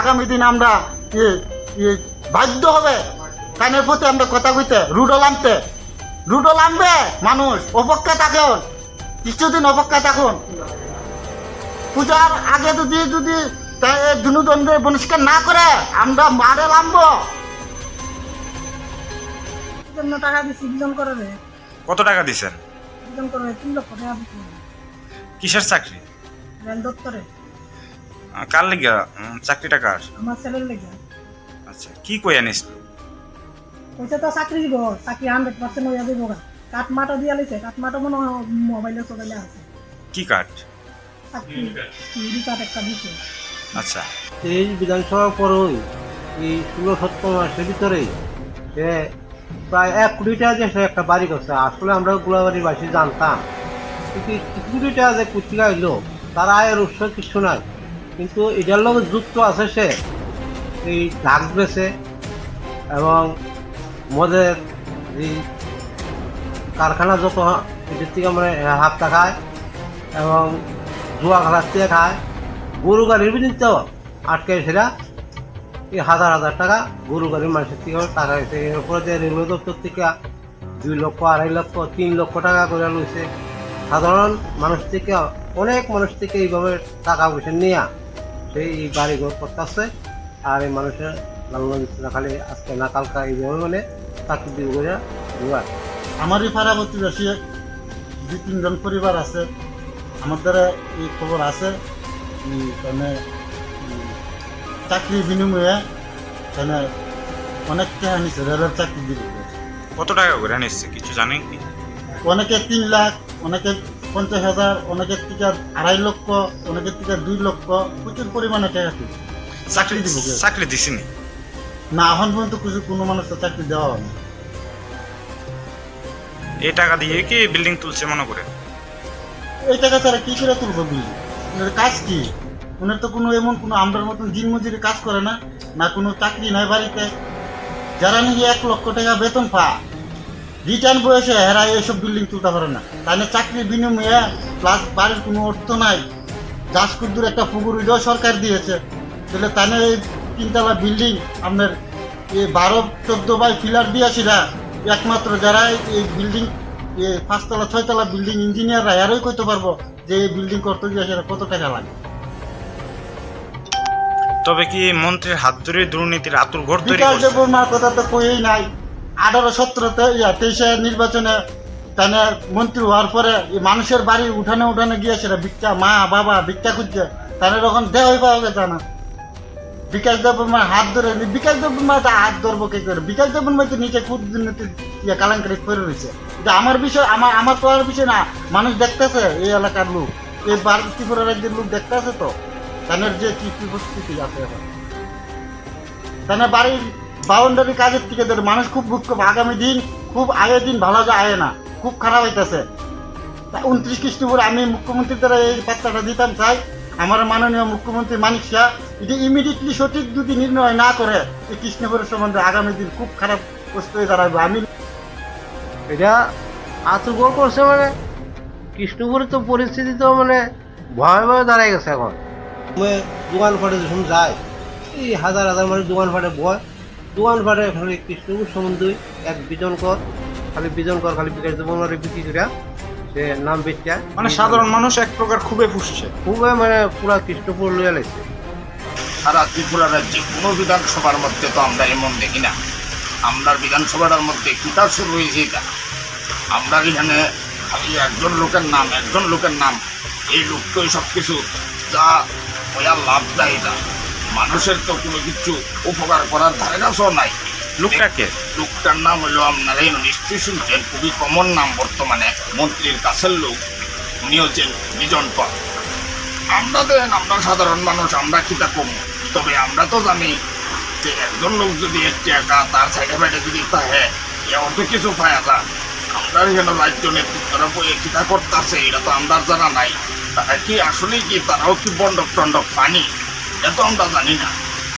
আগামী দিন আমরা বাধ্য হবে? কানের প্রতি আমরা কথা কইতে রুডো নামতে রুডো নামবে মানুষ অপেক্ষা থাকুন। কিছুদিন অপেক্ষা থাকুন। পূজার আগে যদি যদি দুনুদণ্ডের বহিষ্কার না করে আমরা মারে নামবো টাকা দিচ্ছি বিজন করে রে কত টাকা দিছেন? বিজন করে তিন লক্ষ টাকা দিচ্ছি কিসের চাকরি? রেল দপ্তরে। কার লিগা? উম, চাকরিটা কার? আমার ছেলের লেগে। আচ্ছা কি কই আনিস? কইছে তো চাকরি দিব চাকরি হান্ড্রেড পার্সেন্ট হইয়া দিব গা। কাঠমাটো দিয়া লইছে কাঠমাটো মনে হয় মোবাইলে সোবাইলে আছে। কি কাঠ? চাকরি কাঠ একটা দিছে। আচ্ছা। এই বিধানসভার পরই এই ষোলো সতেরো মাসের ভিতরেই সে প্রায় এক কোটি টাকা যে সে একটা বাড়ি করছে আসলে আমরা গোলাবাড়ির বাসী জানতাম। কিন্তু কোটি টাকা যে কুচিকা হইল তার আয়ের উৎস কিছু নাই। কিন্তু এটার লগে যুক্ত আছে সে। এই ড্রাগস বেছে এবং মদের এই কারখানা যত এটার থেকে মানে হাতটা খায় এবং জুয়া খেলার থেকে খায়। গরু গাড়ির বিনিতে আটকে সেটা এই হাজার হাজার টাকা গরু গাড়ির মানুষের থেকে টাকা হয়েছে এরপরে যে রেলওয়ে দপ্তর থেকে দুই লক্ষ আড়াই লক্ষ, তিন লক্ষ টাকা করে লইছে সাধারণ মানুষ থেকে অনেক মানুষ থেকে এইভাবে টাকা পয়সা নিয়ে। সেই এই বাড়ি ঘর করতেছে। আর এই মানুষের লালন দিচ্ছে না খালি আজকে না কালকা এইভাবে মানে চাকরি দিব করে দুয়ার। আমারই পাড়া প্রতিবেশী দুই তিনজন পরিবার আছে। আমার দ্বারা এই খবর আছে। মানে চাকরির বিনিময়ে মানে অনেক টাকা নিচ্ছে রেলের চাকরি দিবে কত টাকা করে আনিসছে কিছু জানেন কি? অনেকে তিন লাখ অনেকে পঞ্চাশ হাজার অনেকের থেকে আড়াই লক্ষ অনেকের থেকে দুই লক্ষ প্রচুর পরিমাণে টাকা দিচ্ছে চাকরি দিব চাকরি দিছিনি? না এখন পর্যন্ত কিছু কোনো মানুষের চাকরি দেওয়া হয় না এই টাকা দিয়ে কি বিল্ডিং তুলছে মনে করে? এই টাকা ছাড়া কি করে তুলবো বিল্ডিং কাজ কি? ওনার তো কোনো এমন কোনো আমরার মতন দিন মজুরি কাজ করে না না কোনো চাকরি নাই বাড়িতে। যারা নাকি এক লক্ষ টাকা বেতন পা রিটার্ন বয়সে হেরা এইসব বিল্ডিং তুলতে পারে না। তাহলে চাকরির বিনিময়ে প্লাস বাড়ির কোনো অর্থ নাই। দাসকুদ্দুর একটা পুকুর এটাও সরকার দিয়েছে। তাহলে তাহলে এই তিনতলা বিল্ডিং আপনার এই বারো চোদ্দ বাই ফিলার দিয়েছিলা একমাত্র যারা এই বিল্ডিং পাঁচতলা ছয়তলা বিল্ডিং ইঞ্জিনিয়াররা এরাই করতে পারব যে এই বিল্ডিং করতে গিয়ে সেটা কত টাকা লাগে। তবে কি মন্ত্রীর হাত ধরে দুর্নীতির আতুর ঘর তৈরি বিকাশ দেববর্মার কথা তো কইই নাই। আঠারো, সতেরোতে তেইশে নির্বাচনে তাহলে মন্ত্রী হওয়ার পরে মানুষের বাড়ি উঠানে উঠানে গিয়ে সেটা ভিক্ষা, মা, বাবা, ভিক্ষা খুঁজছে তাহলে তখন দেহই পাওয়া গেছে না বিকাশ দেববর্মার হাত ধরে বিকাশ দেববর্মা তো হাত ধরবো কে করে? বিকাশ দেববর্মা তো খুব দুর্নীতি ইয়া কালাঙ্কারি করে রয়েছে। এটা আমার বিষয়, আমার আমার তো আর বিষয় না। মানুষ দেখতেছে এই এলাকার লোক। এই ভারত ত্রিপুরা রাজ্যের লোক দেখতেছে তো। তাদের যে কি পরিস্থিতি আছে এখন? তাহলে বাড়ির বাউন্ডারি কাজের থেকে ধরে মানুষ খুব দুঃখ আগামী দিন খুব আগের দিন ভালো যায় না। খুব খারাপ হইতেছে। উনত্রিশ খ্রিস্টপুর আমি মুখ্যমন্ত্রীর দ্বারা এই বার্তাটা দিতাম চাই আমার মাননীয় মুখ্যমন্ত্রী মানিক শাহ এটি ইমিডিয়েটলি সঠিক যদি নির্ণয় না করে এই কৃষ্ণপুরের সম্বন্ধে আগামী দিন খুব খারাপ প্রস্তুতি হয়ে দাঁড়াবে। আমি এটা আতঙ্ক করছে মানে। কৃষ্ণপুরের তো পরিস্থিতি তো মানে ভয়াবহ দাঁড়ায় গেছে এখন। দোকান ফাটে যখন যায় এই হাজার হাজার মানুষ দোকান ফাটে বয় দোকান ফাটে খালি কৃষ্ণপুর সম্বন্ধে এক বিজন কর খালি বিজন কর খালি বিকাশ দেবো বিক্রি করে সে নাম বেচা মানে সাধারণ মানুষ এক প্রকার খুবই ফুসছে। খুবই মানে পুরা কৃষ্ণপুর লইয়া লাগছে সারা ত্রিপুরা রাজ্যে কোনো বিধানসভার মধ্যে তো আমরা এমন দেখি না। আমরা বিধানসভাটার মধ্যে কিতাব শুরু হয়েছে এটা। আমরা এখানে খালি একজন লোকের নাম একজন লোকের নাম এই লোকটাই সব কিছু যা ওয়া লাভ দেয় এটা। মানুষের তো কোনো কিছু উপকার করার ধারে কাছেও নাই। লোকটাকে? লোকটার নাম হলো আপনারা নিশ্চয়ই শুনছেন খুবই কমন নাম বর্তমানে মন্ত্রীর কাছের লোক। উনি হচ্ছেন বিজন পল। আমরা দেন আমরা সাধারণ মানুষ আমরা কিতা কম? তবে আমরা তো জানি যে একজন লোক যদি একটি একা তার সাইডে ফাইডে যদি থাকে এমন অত কিছু পায় না। আমরা এখানে রাজ্য নেতৃত্বরা বইয়ে কিতা করতেছে এটা তো আমরা জানা নাই। তারা কি আসলে কি তারাও কি বন্ডক টন্ডক পানি? এটা তো আমরা জানি না